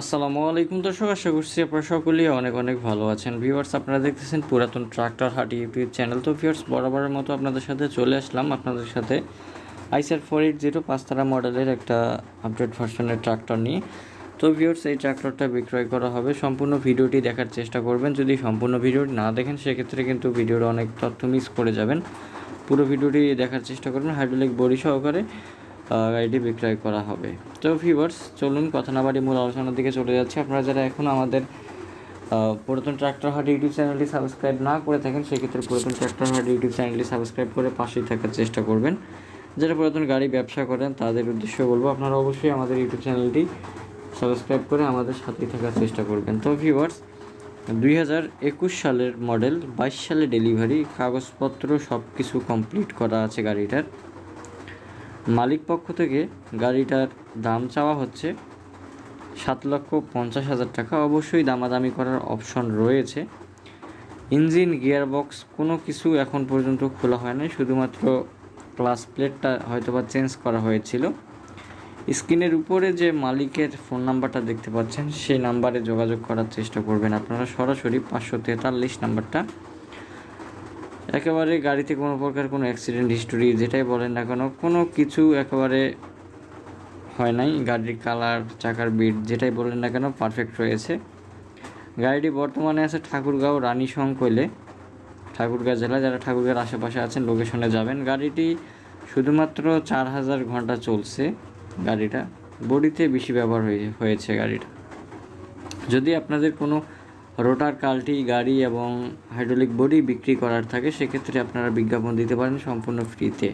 আসসালামু আলাইকুম দর্শক, আশা করছি আপনারা সকলেই অনেক অনেক ভালো আছেন। ভিউয়ার্স আপনারা দেখতেছেন পুরাতন ট্রাক্টর হাট ইউটিউব চ্যানেল তো ভিউয়ার্স বরাবরের মতো আপনাদের সাথে চলে আসলাম। আপনাদের সাথে আইসার ফোর এইট জিরো পাঁচতারা মডেলের একটা আপডেট ভার্সনের ট্রাক্টর নিয়ে। তো ভিউয়ার্স এই ট্রাক্টরটা বিক্রয় করা হবে। সম্পূর্ণ ভিডিওটি দেখার চেষ্টা করবেন। যদি সম্পূর্ণ ভিডিওটি না দেখেন, সেক্ষেত্রে কিন্তু ভিডিওর অনেক তথ্য মিস করে যাবেন। পুরো ভিডিওটি দেখার চেষ্টা করবেন। হাইড্রোলিক বডি সহকারে। গাড়িটি বিক্রয় করা হবে। তো ভিউয়ার্স চলুন কথা না বাড়ি মূল আলোচনার দিকে চলে যাচ্ছে। আপনারা যারা এখন আমাদের পুরাতন ট্রাক্টর হাট ইউটিউব চ্যানেলটি সাবস্ক্রাইব না করে থাকেন, সেক্ষেত্রে পুরাতন ট্রাক্টর হাট ইউটিউব চ্যানেলটি সাবস্ক্রাইব করে পাশেই থাকার চেষ্টা করবেন। যারা পুরাতন গাড়ি ব্যবসা করেন, তাদের উদ্দেশ্যে বলব, আপনারা অবশ্যই আমাদের ইউটিউব চ্যানেলটি সাবস্ক্রাইব করে আমাদের সাথেই থাকার চেষ্টা করবেন। তো ভিউয়ার্স দুই হাজার একুশ সালের মডেল বাইশ সালে ডেলিভারি কাগজপত্র সব কিছু কমপ্লিট করা আছে গাড়িটার। মালিক পক্ষ থেকে গাড়িটার দাম চাওয়া হচ্ছে সাত লক্ষ পঞ্চাশ হাজার টাকা। অবশ্যই দামাদামি করার অপশন রয়েছে। ইঞ্জিন, গিয়ারবক্স কোনো কিছু এখন পর্যন্ত খোলা হয় নাই। শুধুমাত্র ক্লাস প্লেটটা হয়তো বা চেঞ্জ করা হয়েছিল। স্ক্রিনের উপরে যে মালিকের ফোন নাম্বারটা দেখতে পাচ্ছেন, সেই নাম্বারে যোগাযোগ করার চেষ্টা করবেন আপনারা। সরাসরি পাঁচশো তেতাল্লিশ নাম্বারটা একেবারে গাড়িতে কোনো প্রকার কোনো অ্যাক্সিডেন্ট হিস্টোরি যেটাই বলেন না কেন, কোনো কিছু একেবারে হয় নাই। গাড়ির কালার চাকার বিট যেটাই বলেন না কেন পারফেক্ট রয়েছে। গাড়িটি বর্তমানে আছে ঠাকুরগাঁও রানী সংকলে ঠাকুরগাঁও জেলা যারা ঠাকুরগাঁর আশেপাশে আছেন লোকেশনে যাবেন। গাড়িটি শুধুমাত্র চার হাজার ঘণ্টা চলছে গাড়িটা। বডিতে বেশি ব্যবহার হয়ে, হয়েছে গাড়িটা। যদি আপনাদের কোনো রোটার কালটি গাড়ি এবং হাইড্রোলিক বডি বিক্রি করার থাকে, সেক্ষেত্রে আপনারা বিজ্ঞাপন দিতে পারেন সম্পূর্ণ ফ্রিতে।